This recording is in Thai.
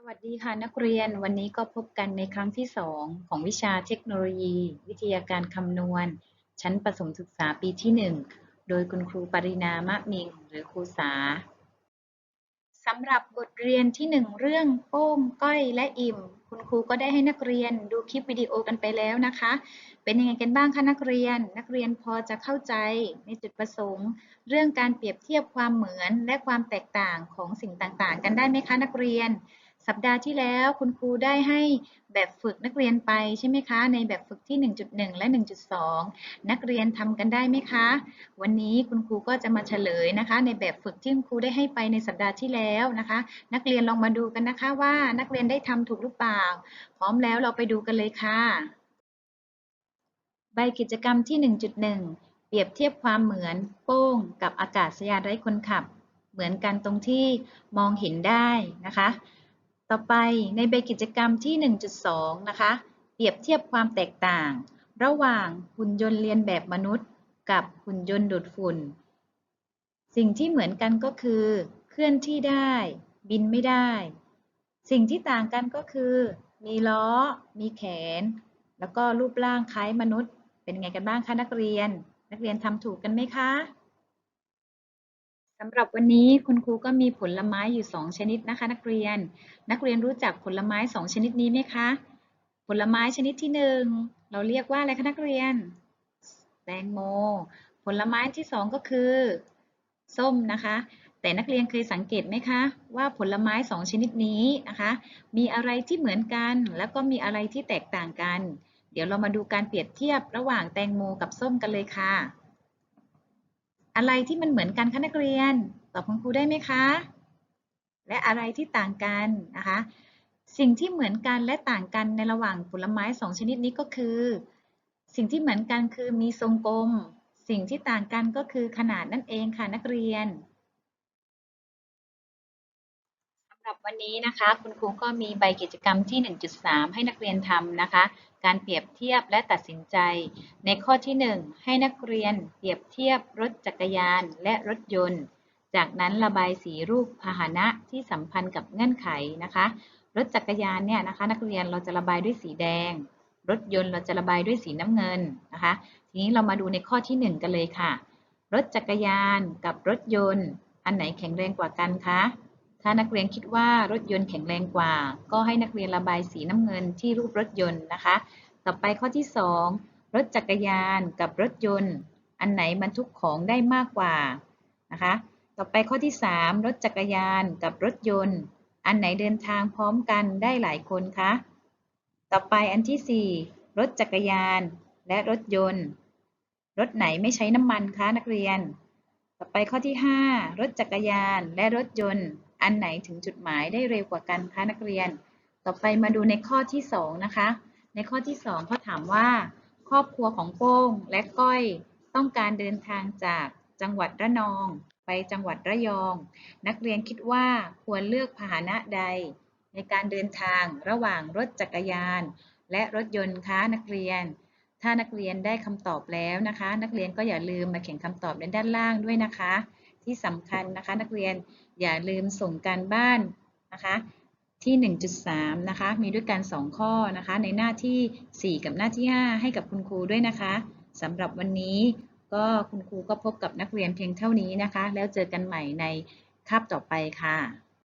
สวัสดีค่ะนักเรียนวันนี้ก็พบกันในครั้งที่ 2 ของวิชาเทคโนโลยี วิทยาการคำนวณ ชั้นประถมศึกษาปีที่ 1 โดยคุณครูปรินามะมิงหรือครูสาสำหรับบทเรียนที่ 1 เรื่องโป้งก้อยและอิ่ม คุณครูก็ได้ให้นักเรียนดูคลิปวิดีโอกันไปแล้วนะคะ เป็นยังไงกันบ้างคะนักเรียน นักเรียนพอจะเข้าใจในจุดประสงค์ เรื่องการเปรียบเทียบความเหมือนและความแตกต่างของสิ่งต่างๆ กันได้ไหมคะนักเรียน สัปดาห์ที่แล้วคุณครูได้ให้แบบฝึกนักเรียนไปใช่ไหมคะ ในแบบฝึกที่ 1.1 และ 1.2 นักเรียนทำกันได้ไหมคะ วันนี้คุณครูก็จะมาเฉลยนะคะ ในแบบฝึกที่คุณครูได้ให้ไปในสัปดาห์ที่แล้วนะคะ นักเรียนลองมาดูกันนะคะว่านักเรียนได้ทำถูกหรือเปล่า พร้อมแล้วเราไปดูกันเลยค่ะ ใบกิจกรรมที่ 1.1 เปรียบเทียบความเหมือนโป้งกับอากาศยานไร้คนขับ เหมือนกันตรงที่มองเห็นได้นะคะ ต่อไปในใบกิจกรรมที่ 1.2 นะคะ เปรียบเทียบความแตกต่าง ระหว่างหุ่นยนต์เรียนแบบมนุษย์ กับหุ่นยนต์ดูดฝุ่น สิ่งที่เหมือนกันก็คือ เคลื่อนที่ได้ บินไม่ได้ สิ่งที่ต่างกันก็คือ มีล้อ มีแขน แล้วก็รูปร่างคล้ายมนุษย์ เป็นไงกันบ้างคะนักเรียน นักเรียนทำถูกกันไหมคะ สำหรับวันนี้คุณครูก็มีผลไม้อยู่ 2 ชนิดนะคะ นักเรียน นักเรียนรู้จักผลไม้ 2 ชนิดนี้ไหมคะ ผลไม้ชนิดที่ 1 เราเรียกว่าอะไรคะนักเรียน แตงโม ผลไม้ที่ 2 ก็คือ ส้มนะคะ แต่นักเรียนเคยสังเกตไหมคะ ว่าผลไม้ 2 ชนิดนี้นะคะ มีอะไรที่เหมือนกัน แล้วก็มีอะไรที่แตกต่างกัน เดี๋ยวเรามาดูการเปรียบเทียบระหว่างแตงโมกับส้มกันเลยค่ะ อะไรที่มันเหมือนกันคะนักเรียน ตอบคุณครูได้ไหมคะ และอะไรที่ต่างกันนะคะ สิ่งที่เหมือนกันและต่างกันในระหว่างผลไม้สองชนิดนี้ก็คือ สิ่งที่เหมือนกันคือมีทรงกลม สิ่งที่ต่างกันก็คือขนาดนั่นเองค่ะนักเรียน หรับวันนี้นะคะ คุณครูก็มีใบกิจกรรมที่ 1.3 ให้นักเรียนทำนะคะ การเปรียบเทียบและตัดสินใจ ในข้อที่ 1 ให้นักเรียนเปรียบเทียบรถจักรยานและรถยนต์ จากนั้นระบายสีรูปพาหนะที่สัมพันธ์กับเงื่อนไขนะคะ รถจักรยานเนี่ยนะคะ นักเรียนเราจะระบายด้วยสีแดง รถยนต์เราจะระบายด้วยสีน้ำเงินนะคะ ทีนี้เรามาดูในข้อที่ 1 กันเลยค่ะ รถจักรยานกับรถยนต์ อันไหนแข็งแรงกว่ากันคะ ถ้านักเรียนคิดว่ารถยนต์แข็งแรงกว่า ก็ให้นักเรียนระบายสีน้ำเงินที่รูปรถยนต์นะคะ ต่อไปข้อที่ 2 รถจักรยานกับรถยนต์ อันไหนบรรทุกของได้มากกว่านะคะ ต่อไปข้อที่ 3 รถจักรยานกับรถยนต์ อันไหนเดินทางพร้อมกันได้หลายคนคะ ต่อไปอันที่ 4 รถจักรยานและรถยนต์ รถไหนไม่ใช้น้ำมันคะนักเรียน ต่อไปข้อที่ 5 รถจักรยานและรถยนต์ อันไหนถึงจุดหมายได้เร็วกว่ากันคะนักเรียน ต่อไปมาดูในข้อที่ 2 นะคะ ในข้อที่2เขาถามว่า ครอบครัวของโป้งและก้อยต้องการเดินทางจากจังหวัดระนอง ไปจังหวัดระยอง นักเรียนคิดว่าควรเลือกพาหนะใด ในการเดินทางระหว่างรถจักรยาน และรถยนต์คะนักเรียน ถ้านักเรียนได้คำตอบแล้วนะคะ นักเรียนก็อย่าลืมมาเขียนคำตอบในด้านล่างด้วยนะคะ ที่สำคัญนะคะ นักเรียนอย่าลืมส่งการบ้านนะคะที่ 1.3 นะคะ มีด้วยกัน 2 ข้อนะคะ ในหน้าที่ 4 กับหน้าที่ 5 ให้กับคุณครูด้วยนะคะสำหรับวันนี้ก็คุณครูก็พบกับนักเรียนเพียงเท่านี้นะคะ แล้วเจอกันใหม่ในคาบต่อไปค่ะ